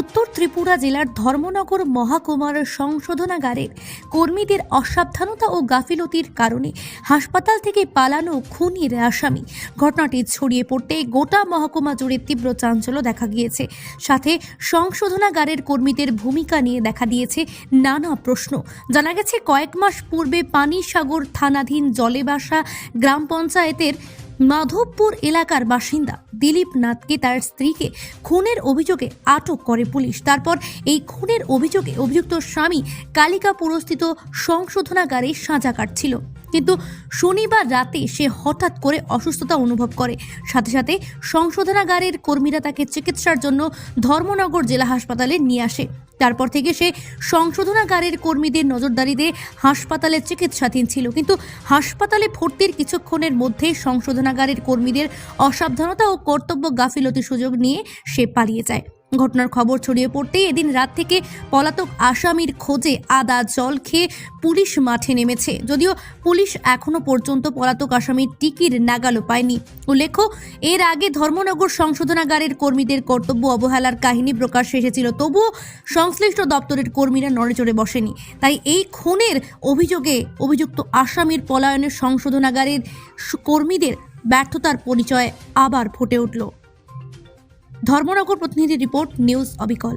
উত্তর ত্রিপুরা জেলার ধর্মনগর মহাকুমার সংশোধনাগারের কর্মীদের অসাবধানতা ও গাফিলতির কারণে হাসপাতাল থেকে পালানো খুনির আসামি। ঘটনাটি ছড়িয়ে পড়তে গোটা মহকুমা জুড়ে তীব্র চাঞ্চল্য দেখা গিয়েছে। সাথে সংশোধনাগারের কর্মীদের ভূমিকা নিয়ে দেখা দিয়েছে নানা প্রশ্ন। জানা গেছে, কয়েক মাস পূর্বে পানিসাগর থানাধীন জলেবাসা গ্রাম পঞ্চায়েতের মাধবপুর এলাকার বাসিন্দা দিলীপ নাথকে তার স্ত্রীকে খুনের অভিযোগে আটক করে পুলিশ। তারপর এই খুনের অভিযোগে অভিযুক্ত স্বামী কালিকা পুরস্থিত সংশোধনাগারে সাজা কাটছিল। কিন্তু শনিবার রাতে সে হঠাৎ করে অসুস্থতা অনুভব করে। সাথে সাথে সংশোধনাগারের কর্মীরা তাকে চিকিৎসার জন্য ধর্মনগর জেলা হাসপাতালে নিয়ে আসে। তারপর থেকে সে সংশোধনাগারের কর্মীদের নজরদারিতে হাসপাতালে চিকিৎসাধীন ছিল। কিন্তু হাসপাতালে ভর্তির কিছুক্ষণের মধ্যে সংশোধনাগারের কর্মীদের অসাবধানতা ও কর্তব্য গাফিলতির সুযোগ নিয়ে সে পালিয়ে যায়। ঘটনার খবর ছড়িয়ে পড়তেই এদিন রাত থেকে পলাতক আসামির খোঁজে আদা জল খেয়ে পুলিশ মাঠে নেমেছে। যদিও পুলিশ এখনও পর্যন্ত পলাতক আসামির টিকির নাগালও পায়নি। উল্লেখ্য, এর আগে ধর্মনগর সংশোধনাগারের কর্মীদের কর্তব্য অবহেলার কাহিনী প্রকাশ্যে এসেছিল। তবুও সংশ্লিষ্ট দপ্তরের কর্মীরা নড়েচড়ে বসেনি। তাই এই খুনের অভিযোগে অভিযুক্ত আসামির পলায়নের সংশোধনাগারের কর্মীদের ব্যর্থতার পরিচয় আবার ফুটে উঠল। ধর্মনগর প্রতিনিধি রিপোর্ট নিউজ অবিকল।